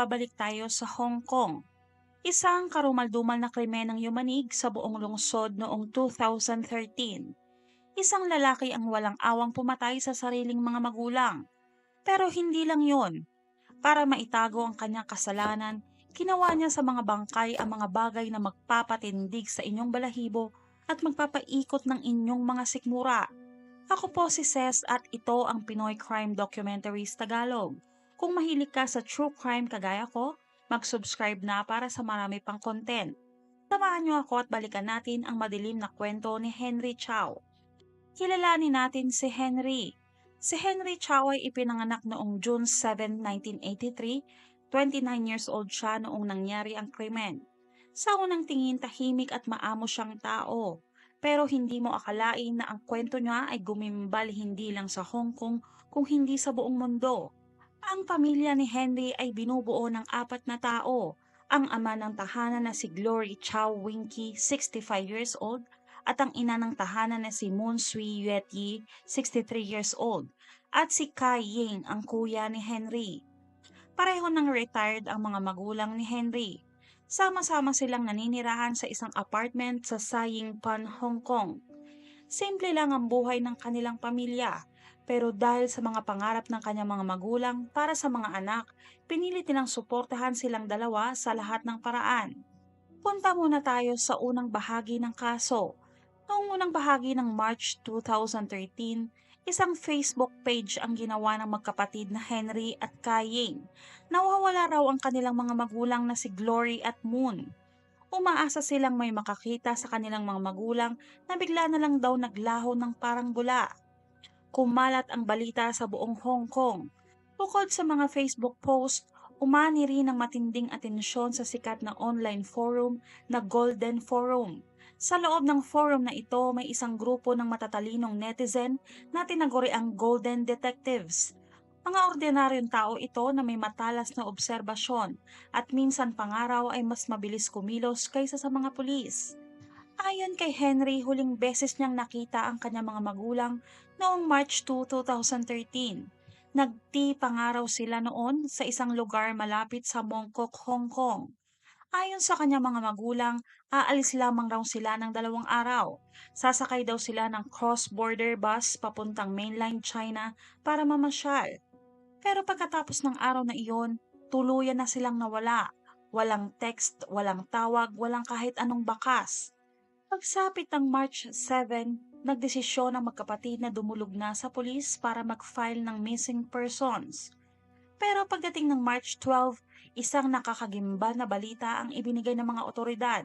babalik tayo sa Hong Kong. Isang karumaldumal na krimen ng yumanig sa buong lungsod noong 2013. Isang lalaki ang walang awang pumatay sa sariling mga magulang. Pero hindi lang yon. Para maitago ang kanyang kasalanan, ginawa niya sa mga bangkay ang mga bagay na magpapatindig sa inyong balahibo at magpapaikot ng inyong mga sikmura. Ako po si Ces at ito ang Pinoy Crime Documentaries Tagalog. Kung mahilig ka sa true crime kagaya ko, mag-subscribe na para sa marami pang content. Samahan niyo ako at balikan natin ang madilim na kwento ni Henry Chow. Kilalanin natin si Henry. Si Henry Chow ay ipinanganak noong June 7, 1983. 29 years old siya noong nangyari ang krimen. Sa unang tingin tahimik at maamo siyang tao. Pero hindi mo akalain na ang kwento niya ay gumimbal hindi lang sa Hong Kong kung hindi sa buong mundo. Ang pamilya ni Henry ay binubuo ng apat na tao. Ang ama ng tahanan na si Glory Chow Winky, 65 years old, at ang ina ng tahanan na si Moon Sui Yet Yi, 63 years old, at si Kai Ying, ang kuya ni Henry. Pareho nang retired ang mga magulang ni Henry. Sama-sama silang naninirahan sa isang apartment sa Saying Pan, Hong Kong. Simple lang ang buhay ng kanilang pamilya pero dahil sa mga pangarap ng kanyang mga magulang para sa mga anak, pinilit nilang suportahan silang dalawa sa lahat ng paraan. Punta muna tayo sa unang bahagi ng kaso. Noong unang bahagi ng March 2013, isang Facebook page ang ginawa ng magkapatid na Henry at Kaying. Nawawala raw ang kanilang mga magulang na si Glory at Moon. Umaasa silang may makakita sa kanilang mga magulang na bigla na lang daw naglaho ng parang bula kumalat ang balita sa buong Hong Kong. Bukod sa mga Facebook post, umani rin ng matinding atensyon sa sikat na online forum na Golden Forum. Sa loob ng forum na ito, may isang grupo ng matatalinong netizen na tinaguri ang Golden Detectives. Mga ordinaryong tao ito na may matalas na obserbasyon at minsan pangaraw ay mas mabilis kumilos kaysa sa mga pulis. Ayon kay Henry, huling beses niyang nakita ang kanyang mga magulang noong March 2, 2013. Nagti pangaraw sila noon sa isang lugar malapit sa Mongkok, Hong Kong. Ayon sa kanyang mga magulang, aalis lamang raw sila ng dalawang araw. Sasakay daw sila ng cross-border bus papuntang mainland China para mamasyal. Pero pagkatapos ng araw na iyon, tuluyan na silang nawala. Walang text, walang tawag, walang kahit anong bakas. Pagsapit ng March 7, nagdesisyon ang magkapatid na dumulog na sa pulis para mag-file ng missing persons. Pero pagdating ng March 12, isang nakakagimbal na balita ang ibinigay ng mga otoridad.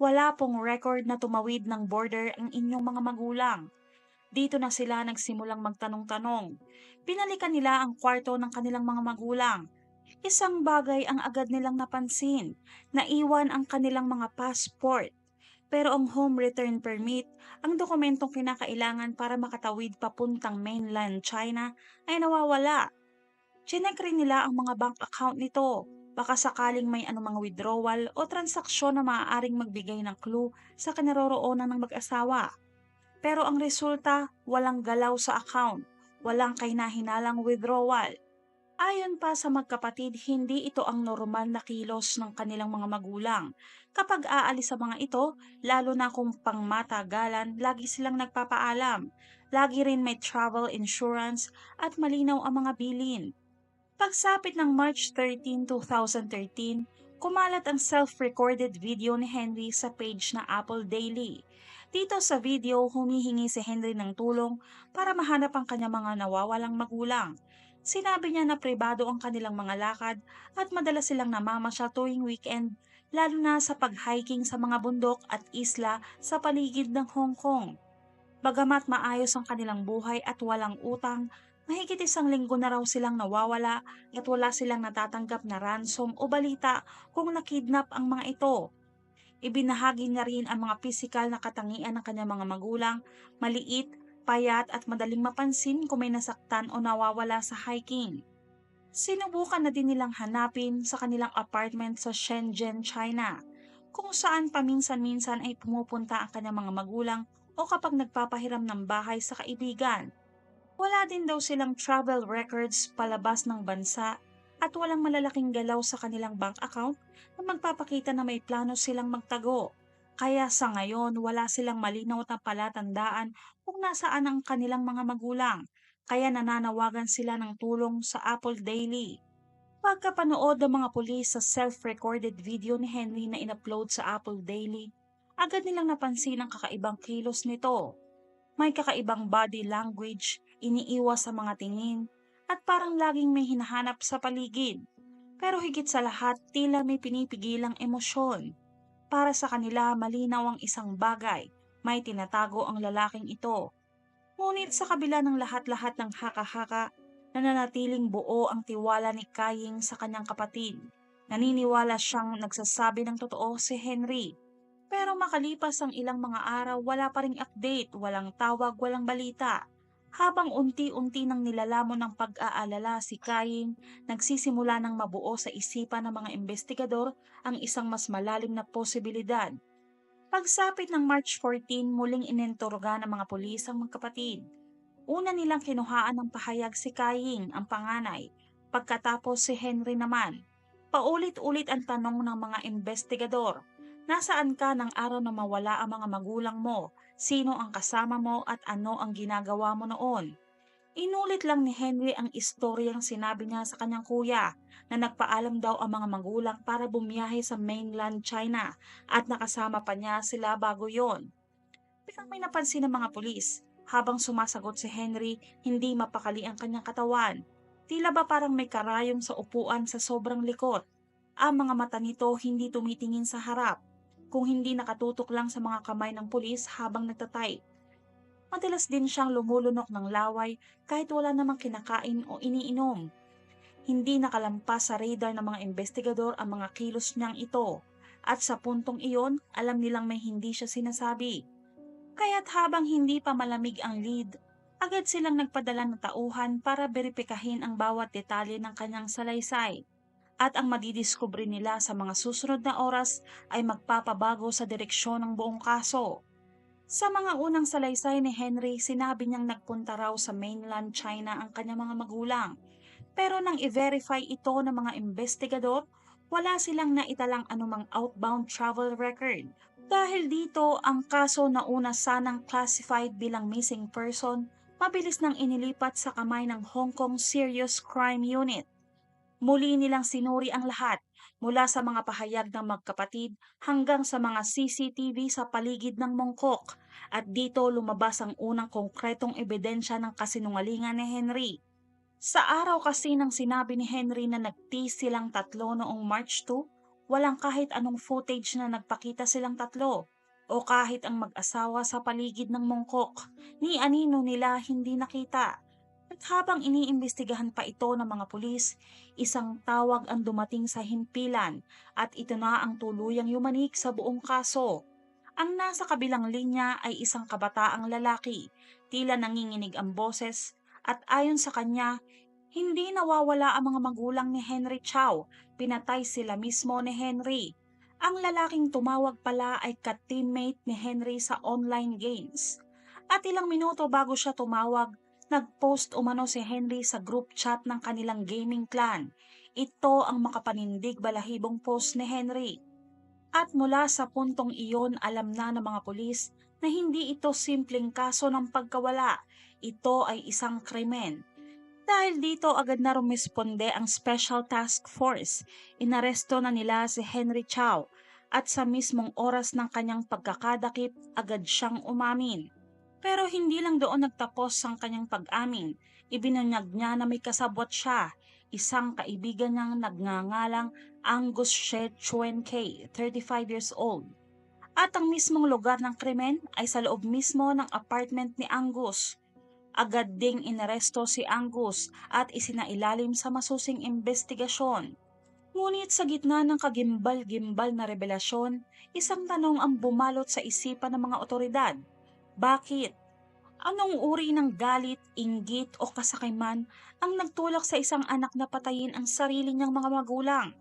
Wala pong record na tumawid ng border ang inyong mga magulang. Dito na sila nagsimulang magtanong-tanong. Pinalikan nila ang kwarto ng kanilang mga magulang. Isang bagay ang agad nilang napansin. Naiwan ang kanilang mga passport pero ang home return permit, ang dokumentong kinakailangan para makatawid papuntang mainland China, ay nawawala. Chinek rin nila ang mga bank account nito. Baka sakaling may anumang withdrawal o transaksyon na maaaring magbigay ng clue sa kinaroroonan ng mag-asawa. Pero ang resulta, walang galaw sa account, walang kahinahinalang withdrawal, Ayon pa sa magkapatid, hindi ito ang normal na kilos ng kanilang mga magulang. Kapag aalis sa mga ito, lalo na kung pangmatagalan, lagi silang nagpapaalam. Lagi rin may travel insurance at malinaw ang mga bilin. Pagsapit ng March 13, 2013, kumalat ang self-recorded video ni Henry sa page na Apple Daily. Dito sa video, humihingi si Henry ng tulong para mahanap ang kanyang mga nawawalang magulang. Sinabi niya na pribado ang kanilang mga lakad at madalas silang namamasyal tuwing weekend, lalo na sa pag-hiking sa mga bundok at isla sa paligid ng Hong Kong. Bagamat maayos ang kanilang buhay at walang utang, mahigit isang linggo na raw silang nawawala at wala silang natatanggap na ransom o balita kung nakidnap ang mga ito. Ibinahagi niya rin ang mga pisikal na katangian ng kanyang mga magulang, maliit payat at madaling mapansin kung may nasaktan o nawawala sa hiking. Sinubukan na din nilang hanapin sa kanilang apartment sa Shenzhen, China, kung saan paminsan-minsan ay pumupunta ang kanyang mga magulang o kapag nagpapahiram ng bahay sa kaibigan. Wala din daw silang travel records palabas ng bansa at walang malalaking galaw sa kanilang bank account na magpapakita na may plano silang magtago. Kaya sa ngayon, wala silang malinaw na palatandaan kung nasaan ang kanilang mga magulang. Kaya nananawagan sila ng tulong sa Apple Daily. Pagkapanood ng mga pulis sa self-recorded video ni Henry na inupload sa Apple Daily, agad nilang napansin ang kakaibang kilos nito. May kakaibang body language, iniiwas sa mga tingin, at parang laging may hinahanap sa paligid. Pero higit sa lahat, tila may pinipigilang emosyon. Para sa kanila, malinaw ang isang bagay, may tinatago ang lalaking ito. Ngunit sa kabila ng lahat-lahat ng haka-haka, nananatiling buo ang tiwala ni Kaying sa kanyang kapatid. Naniniwala siyang nagsasabi ng totoo si Henry. Pero makalipas ang ilang mga araw, wala pa ring update, walang tawag, walang balita. Habang unti-unti nang nilalamon ng pag-aalala si Kaying, nagsisimula ng mabuo sa isipan ng mga investigador ang isang mas malalim na posibilidad. Pagsapit ng March 14, muling inentorga ng mga pulis ang magkapatid. Una nilang kinuhaan ng pahayag si Kaying, ang panganay, pagkatapos si Henry naman. Paulit-ulit ang tanong ng mga investigador. Nasaan ka ng araw na mawala ang mga magulang mo? Sino ang kasama mo at ano ang ginagawa mo noon? Inulit lang ni Henry ang istoryang sinabi niya sa kanyang kuya na nagpaalam daw ang mga magulang para bumiyahe sa mainland China at nakasama pa niya sila bago yon. Pero may napansin ng mga pulis. Habang sumasagot si Henry, hindi mapakali ang kanyang katawan. Tila ba parang may karayong sa upuan sa sobrang likot. Ang mga mata nito hindi tumitingin sa harap, kung hindi nakatutok lang sa mga kamay ng pulis habang nagtatype. Madalas din siyang lumulunok ng laway kahit wala namang kinakain o iniinom. Hindi nakalampas sa radar ng mga investigador ang mga kilos niyang ito at sa puntong iyon alam nilang may hindi siya sinasabi. Kaya't habang hindi pa malamig ang lead, agad silang nagpadala ng tauhan para beripikahin ang bawat detalye ng kanyang salaysay. At ang madidiskubre nila sa mga susunod na oras ay magpapabago sa direksyon ng buong kaso. Sa mga unang salaysay ni Henry, sinabi niyang nagpunta raw sa mainland China ang kanyang mga magulang. Pero nang i-verify ito ng mga investigador, wala silang naitalang anumang outbound travel record. Dahil dito, ang kaso na una sanang classified bilang missing person, mabilis nang inilipat sa kamay ng Hong Kong Serious Crime Unit. Muli nilang sinuri ang lahat, mula sa mga pahayag ng magkapatid hanggang sa mga CCTV sa paligid ng Mongkok. At dito lumabas ang unang konkretong ebidensya ng kasinungalingan ni Henry. Sa araw kasi ng sinabi ni Henry na nagtiis silang tatlo noong March 2, walang kahit anong footage na nagpakita silang tatlo o kahit ang mag-asawa sa paligid ng Mongkok. Ni anino nila hindi nakita. At habang iniimbestigahan pa ito ng mga pulis, isang tawag ang dumating sa himpilan at ito na ang tuluyang yumanik sa buong kaso. Ang nasa kabilang linya ay isang kabataang lalaki, tila nanginginig ang boses at ayon sa kanya, hindi nawawala ang mga magulang ni Henry Chow, pinatay sila mismo ni Henry. Ang lalaking tumawag pala ay ka-teammate ni Henry sa online games. At ilang minuto bago siya tumawag, Nag-post umano si Henry sa group chat ng kanilang gaming clan. Ito ang makapanindig balahibong post ni Henry. At mula sa puntong iyon alam na ng mga pulis na hindi ito simpleng kaso ng pagkawala. Ito ay isang krimen. Dahil dito agad na rumisponde ang Special Task Force. Inaresto na nila si Henry Chow at sa mismong oras ng kanyang pagkakadakip agad siyang umamin. Pero hindi lang doon nagtapos ang kanyang pag-amin. Ibinunyag niya na may kasabwat siya, isang kaibigan niyang nagngangalang Angus She Chuen K, 35 years old. At ang mismong lugar ng krimen ay sa loob mismo ng apartment ni Angus. Agad ding inaresto si Angus at isinailalim sa masusing investigasyon. Ngunit sa gitna ng kagimbal-gimbal na revelasyon, isang tanong ang bumalot sa isipan ng mga otoridad – bakit? Anong uri ng galit, inggit o kasakiman ang nagtulak sa isang anak na patayin ang sarili niyang mga magulang?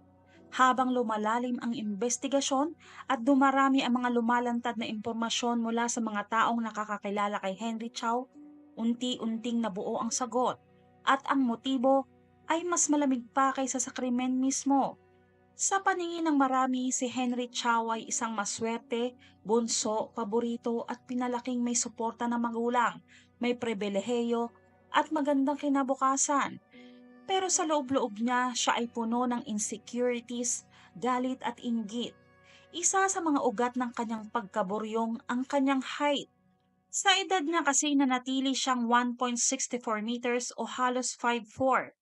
Habang lumalalim ang investigasyon at dumarami ang mga lumalantad na impormasyon mula sa mga taong nakakakilala kay Henry Chow, unti-unting nabuo ang sagot at ang motibo ay mas malamig pa kaysa sa krimen mismo. Sa paningin ng marami, si Henry Chow ay isang maswerte, bunso, paborito at pinalaking may suporta ng magulang, may pribileheyo at magandang kinabukasan. Pero sa loob-loob niya, siya ay puno ng insecurities, galit at inggit. Isa sa mga ugat ng kanyang pagkaburyong ang kanyang height. Sa edad niya kasi nanatili siyang 1.64 meters o halos 5'4".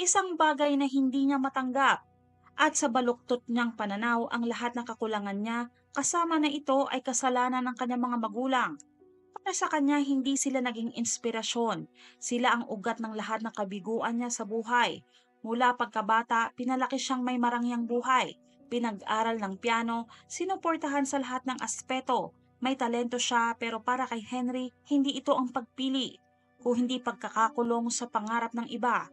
Isang bagay na hindi niya matanggap. At sa baluktot niyang pananaw ang lahat ng kakulangan niya, kasama na ito ay kasalanan ng kanyang mga magulang. Para sa kanya, hindi sila naging inspirasyon. Sila ang ugat ng lahat ng kabiguan niya sa buhay. Mula pagkabata, pinalaki siyang may marangyang buhay. Pinag-aral ng piano, sinuportahan sa lahat ng aspeto. May talento siya pero para kay Henry, hindi ito ang pagpili. Kung hindi pagkakakulong sa pangarap ng iba.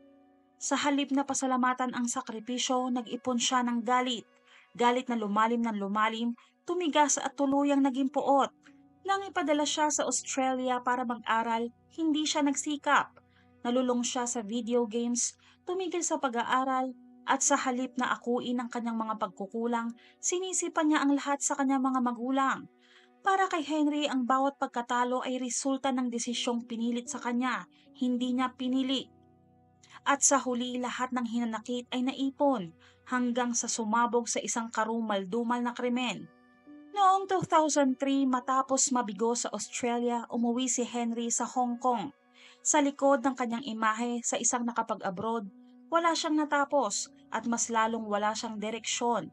Sa halip na pasalamatan ang sakripisyo, nag-ipon siya ng galit. Galit na lumalim ng lumalim, tumigas at tuluyang naging puot. Nang ipadala siya sa Australia para mag-aral, hindi siya nagsikap. Nalulong siya sa video games, tumigil sa pag-aaral, at sa halip na akuin ang kanyang mga pagkukulang, sinisipan niya ang lahat sa kanyang mga magulang. Para kay Henry, ang bawat pagkatalo ay resulta ng desisyong pinilit sa kanya, hindi niya pinili. At sa huli, lahat ng hinanakit ay naipon hanggang sa sumabog sa isang karumal-dumal na krimen. Noong 2003, matapos mabigo sa Australia, umuwi si Henry sa Hong Kong. Sa likod ng kanyang imahe sa isang nakapag-abroad, wala siyang natapos at mas lalong wala siyang direksyon.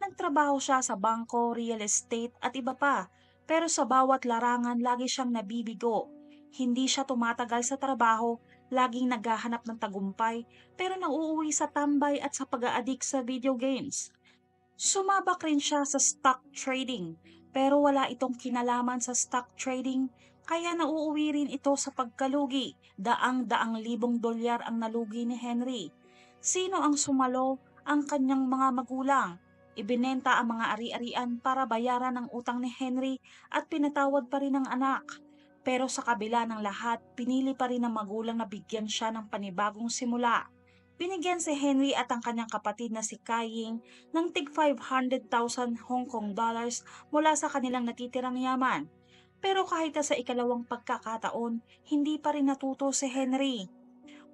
Nagtrabaho siya sa bangko, real estate at iba pa, pero sa bawat larangan lagi siyang nabibigo. Hindi siya tumatagal sa trabaho, laging naghahanap ng tagumpay, pero nauuwi sa tambay at sa pag-aadik sa video games. Sumabak rin siya sa stock trading, pero wala itong kinalaman sa stock trading, kaya nauuwi rin ito sa pagkalugi. Daang-daang libong dolyar ang nalugi ni Henry. Sino ang sumalo? Ang kanyang mga magulang. Ibinenta ang mga ari-arian para bayaran ang utang ni Henry at pinatawad pa rin ng anak. Pero sa kabila ng lahat, pinili pa rin ng magulang na bigyan siya ng panibagong simula. Binigyan si Henry at ang kanyang kapatid na si Kaying ng tig 500,000 Hong Kong dollars mula sa kanilang natitirang yaman. Pero kahit sa ikalawang pagkakataon, hindi pa rin natuto si Henry.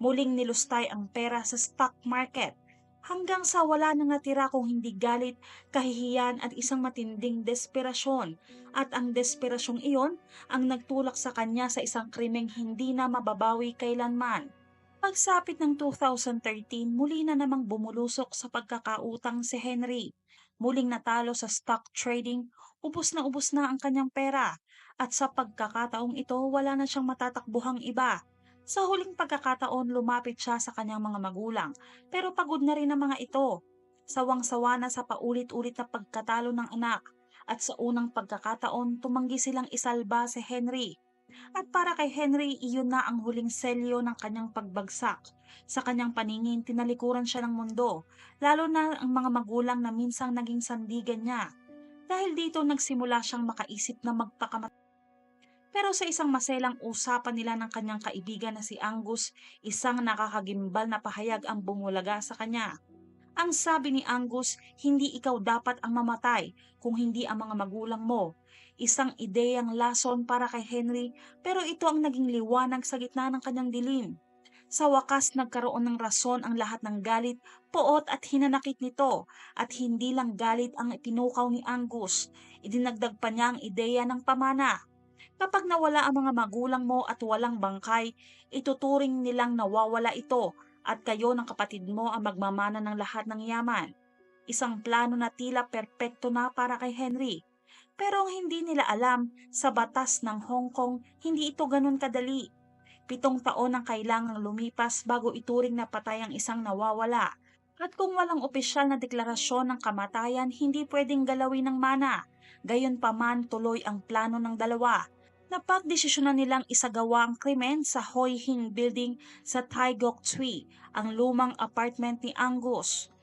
Muling nilustay ang pera sa stock market hanggang sa wala nang natira kung hindi galit, kahihiyan at isang matinding desperasyon. At ang desperasyong iyon ang nagtulak sa kanya sa isang krimeng hindi na mababawi kailanman. Pagsapit ng 2013, muli na namang bumulusok sa pagkakautang si Henry. Muling natalo sa stock trading, ubos na ubos na ang kanyang pera. At sa pagkakataong ito, wala na siyang matatakbuhang iba. Sa huling pagkakataon, lumapit siya sa kanyang mga magulang, pero pagod na rin ang mga ito. Sawang-sawa na sa paulit-ulit na pagkatalo ng anak, at sa unang pagkakataon, tumanggi silang isalba si Henry. At para kay Henry, iyon na ang huling selyo ng kanyang pagbagsak. Sa kanyang paningin, tinalikuran siya ng mundo, lalo na ang mga magulang na minsang naging sandigan niya. Dahil dito nagsimula siyang makaisip na magpakamat. Pero sa isang maselang usapan nila ng kanyang kaibigan na si Angus, isang nakakagimbal na pahayag ang bumulaga sa kanya. Ang sabi ni Angus, hindi ikaw dapat ang mamatay kung hindi ang mga magulang mo. Isang ideyang lason para kay Henry pero ito ang naging liwanag sa gitna ng kanyang dilim. Sa wakas nagkaroon ng rason ang lahat ng galit, poot at hinanakit nito at hindi lang galit ang itinukaw ni Angus. Idinagdag pa niya ang ideya ng pamana. Kapag nawala ang mga magulang mo at walang bangkay, ituturing nilang nawawala ito at kayo ng kapatid mo ang magmamana ng lahat ng yaman. Isang plano na tila perpekto na para kay Henry. Pero ang hindi nila alam, sa batas ng Hong Kong, hindi ito ganun kadali. Pitong taon ang kailangang lumipas bago ituring na patay ang isang nawawala. At kung walang opisyal na deklarasyon ng kamatayan, hindi pwedeng galawin ng mana. Gayon pa man tuloy ang plano ng dalawa napagdesisyonan nilang isagawa ang krimen sa Hoi Hing Building sa Tai Gok Tsui, ang lumang apartment ni Angus.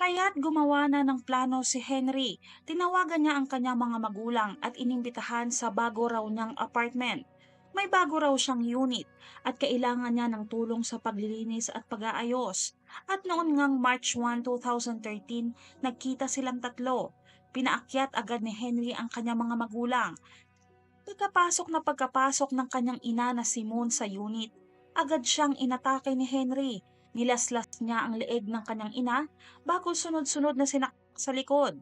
Kaya't gumawa na ng plano si Henry. Tinawagan niya ang kanyang mga magulang at inimbitahan sa bago raw niyang apartment. May bago raw siyang unit at kailangan niya ng tulong sa paglilinis at pag-aayos. At noon ngang March 1, 2013, nagkita silang tatlo. Pinaakyat agad ni Henry ang kanyang mga magulang. Pagkapasok na pagkapasok ng kanyang ina na si Moon sa unit, agad siyang inatake ni Henry. Nilaslas niya ang leeg ng kanyang ina bago sunod-sunod na sinak sa likod.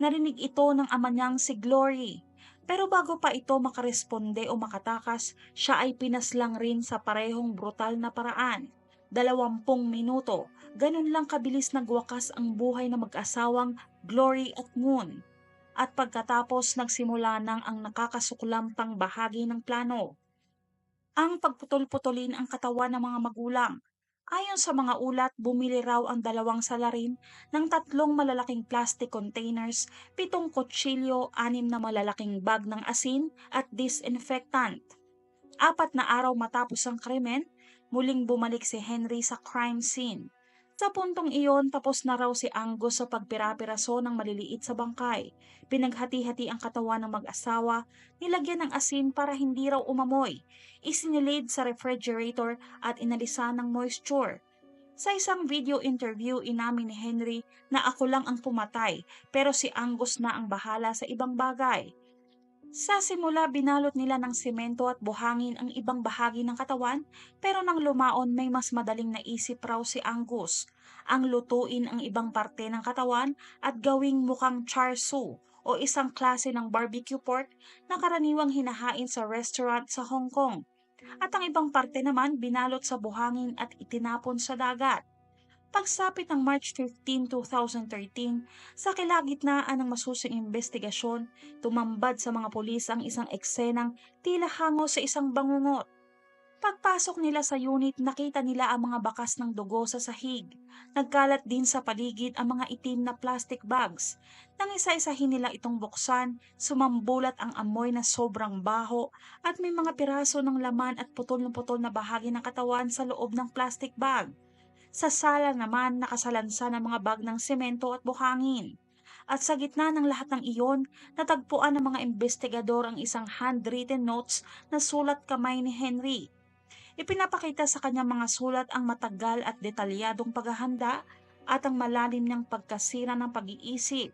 Narinig ito ng ama niyang si Glory. Pero bago pa ito makaresponde o makatakas, siya ay pinaslang rin sa parehong brutal na paraan. Dalawampung minuto, ganun lang kabilis nagwakas ang buhay ng mag-asawang Glory at Moon. At pagkatapos nagsimula nang ang nakakasuklampang bahagi ng plano. Ang pagputol-putulin ang katawan ng mga magulang Ayon sa mga ulat, bumili raw ang dalawang salarin ng tatlong malalaking plastic containers, pitong kutsilyo, anim na malalaking bag ng asin at disinfectant. Apat na araw matapos ang krimen, muling bumalik si Henry sa crime scene. Sa puntong iyon, tapos na raw si Angus sa pagpirapiraso ng maliliit sa bangkay. Pinaghati-hati ang katawan ng mag-asawa, nilagyan ng asin para hindi raw umamoy. Isinilid sa refrigerator at inalisan ng moisture. Sa isang video interview, inamin ni Henry na ako lang ang pumatay pero si Angus na ang bahala sa ibang bagay. Sa simula, binalot nila ng simento at buhangin ang ibang bahagi ng katawan, pero nang lumaon may mas madaling naisip raw si Angus. Ang lutuin ang ibang parte ng katawan at gawing mukhang char siu o isang klase ng barbecue pork na karaniwang hinahain sa restaurant sa Hong Kong. At ang ibang parte naman binalot sa buhangin at itinapon sa dagat. Pagsapit ng March 15, 2013, sa kilagitnaan ng masusing investigasyon, tumambad sa mga pulis ang isang eksenang tila hango sa isang bangungot. Pagpasok nila sa unit, nakita nila ang mga bakas ng dugo sa sahig. Nagkalat din sa paligid ang mga itim na plastic bags. Nang isa-isahin nila itong buksan, sumambulat ang amoy na sobrang baho at may mga piraso ng laman at putol na putol na bahagi ng katawan sa loob ng plastic bag. Sa sala naman nakasalansa ng mga bag ng semento at buhangin. At sa gitna ng lahat ng iyon, natagpuan ng mga investigador ang isang handwritten notes na sulat kamay ni Henry. Ipinapakita sa kanyang mga sulat ang matagal at detalyadong paghahanda at ang malalim niyang pagkasira ng pag-iisip.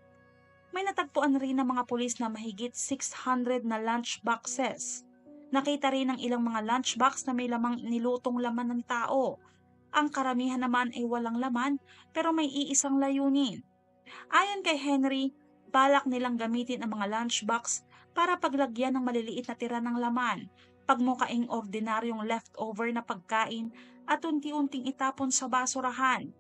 May natagpuan rin ng mga pulis na mahigit 600 na lunch boxes. Nakita rin ng ilang mga lunchbox na may lamang nilutong laman ng tao ang karamihan naman ay walang laman pero may iisang layunin. Ayon kay Henry, balak nilang gamitin ang mga lunchbox para paglagyan ng maliliit na tira ng laman, pagmukaing ordinaryong leftover na pagkain at unti-unting itapon sa basurahan.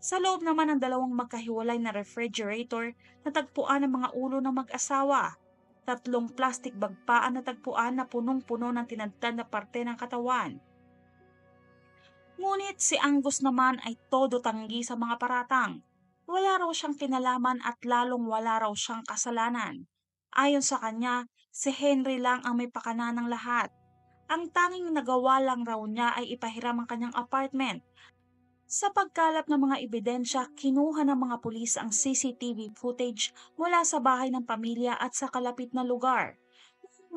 Sa loob naman ng dalawang magkahiwalay na refrigerator, natagpuan ang mga ulo ng mag-asawa. Tatlong plastic bag pa ang natagpuan na punong-puno ng tinadtad na parte ng katawan. Ngunit si Angus naman ay todo tanggi sa mga paratang. Wala raw siyang kinalaman at lalong wala raw siyang kasalanan. Ayon sa kanya, si Henry lang ang may pakana ng lahat. Ang tanging nagawa lang raw niya ay ipahiram ang kanyang apartment. Sa pagkalap ng mga ebidensya, kinuha ng mga pulis ang CCTV footage mula sa bahay ng pamilya at sa kalapit na lugar.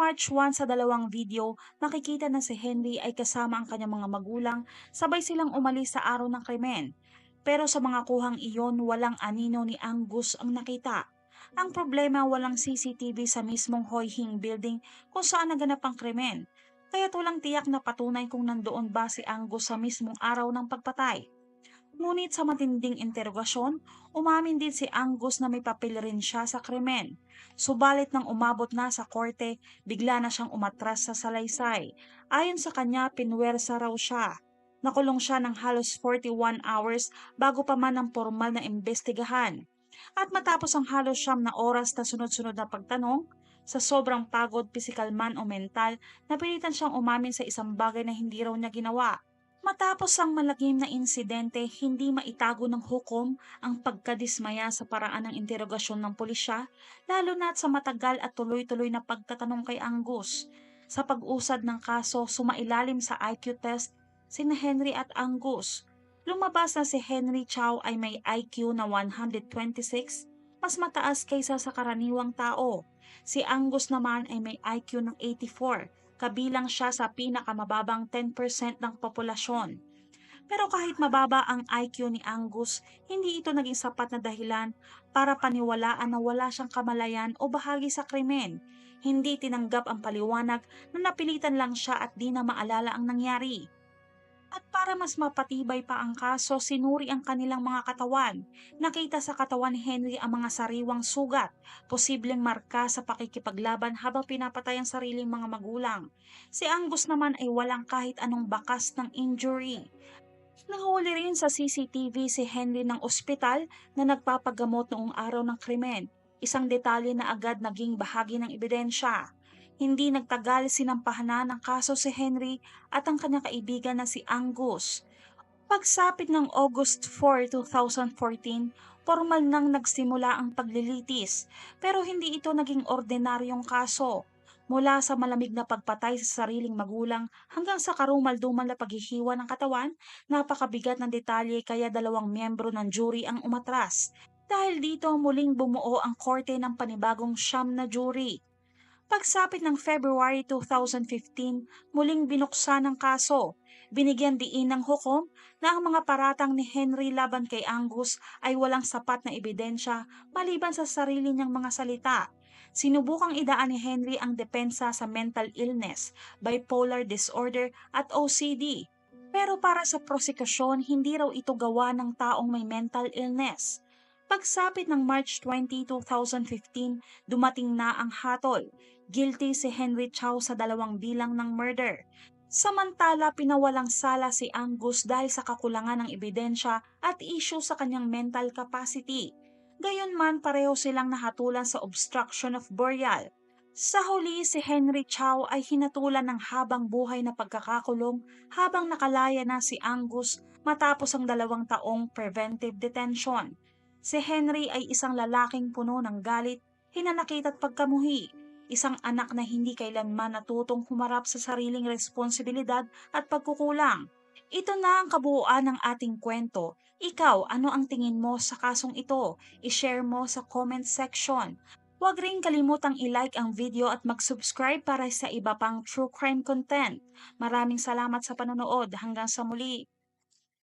March 1 sa dalawang video, makikita na si Henry ay kasama ang kanyang mga magulang, sabay silang umalis sa araw ng krimen. Pero sa mga kuhang iyon, walang anino ni Angus ang nakita. Ang problema, walang CCTV sa mismong Hoi Hing building kung saan naganap ang krimen. Kaya walang tiyak na patunay kung nandoon ba si Angus sa mismong araw ng pagpatay. Ngunit sa matinding interogasyon, umamin din si Angus na may papel rin siya sa krimen. Subalit nang umabot na sa korte, bigla na siyang umatras sa salaysay. Ayon sa kanya, pinwersa raw siya. Nakulong siya ng halos 41 hours bago pa man ang formal na imbestigahan. At matapos ang halos siyam na oras na sunod-sunod na pagtanong, sa sobrang pagod, pisikal man o mental, napilitan siyang umamin sa isang bagay na hindi raw niya ginawa. Matapos ang malagim na insidente, hindi maitago ng hukom ang pagkadismaya sa paraan ng interogasyon ng pulisya, lalo na sa matagal at tuloy-tuloy na pagtatanong kay Angus. Sa pag-usad ng kaso, sumailalim sa IQ test sina Henry at Angus. Lumabas na si Henry Chow ay may IQ na 126, mas mataas kaysa sa karaniwang tao. Si Angus naman ay may IQ ng 84, kabilang siya sa pinakamababang 10% ng populasyon. Pero kahit mababa ang IQ ni Angus, hindi ito naging sapat na dahilan para paniwalaan na wala siyang kamalayan o bahagi sa krimen. Hindi tinanggap ang paliwanag na napilitan lang siya at di na maalala ang nangyari. At para mas mapatibay pa ang kaso, sinuri ang kanilang mga katawan. Nakita sa katawan ni Henry ang mga sariwang sugat, posibleng marka sa pakikipaglaban habang pinapatay ang sariling mga magulang. Si Angus naman ay walang kahit anong bakas ng injury. Nahuli rin sa CCTV si Henry ng ospital na nagpapagamot noong araw ng krimen, isang detalye na agad naging bahagi ng ebidensya. Hindi nagtagal sinampahan na ng kaso si Henry at ang kanyang kaibigan na si Angus. Pagsapit ng August 4, 2014, formal nang nagsimula ang paglilitis pero hindi ito naging ordinaryong kaso mula sa malamig na pagpatay sa sariling magulang hanggang sa karumal-dumal na paghihiwa ng katawan, napakabigat ng detalye kaya dalawang miyembro ng jury ang umatras. Dahil dito muling bumuo ang korte ng panibagong siyam na jury. Pagsapit ng February 2015, muling binuksan ang kaso. Binigyan diin ng hukom na ang mga paratang ni Henry laban kay Angus ay walang sapat na ebidensya maliban sa sarili niyang mga salita Sinubukang idaan ni Henry ang depensa sa mental illness, bipolar disorder at OCD. Pero para sa prosekusyon, hindi raw ito gawa ng taong may mental illness. Pagsapit ng March 20, 2015, dumating na ang hatol. Guilty si Henry Chow sa dalawang bilang ng murder. Samantala, pinawalang sala si Angus dahil sa kakulangan ng ebidensya at issue sa kanyang mental capacity. Gayunman pareho silang nahatulan sa obstruction of burial. Sa huli, si Henry Chow ay hinatulan ng habang buhay na pagkakakulong habang nakalaya na si Angus matapos ang dalawang taong preventive detention. Si Henry ay isang lalaking puno ng galit, hinanakit at pagkamuhi, isang anak na hindi kailanman natutong humarap sa sariling responsibilidad at pagkukulang. Ito na ang kabuuan ng ating kwento. Ikaw, ano ang tingin mo sa kasong ito? I-share mo sa comment section. Huwag rin kalimutang i-like ang video at mag-subscribe para sa iba pang true crime content. Maraming salamat sa panonood. Hanggang sa muli.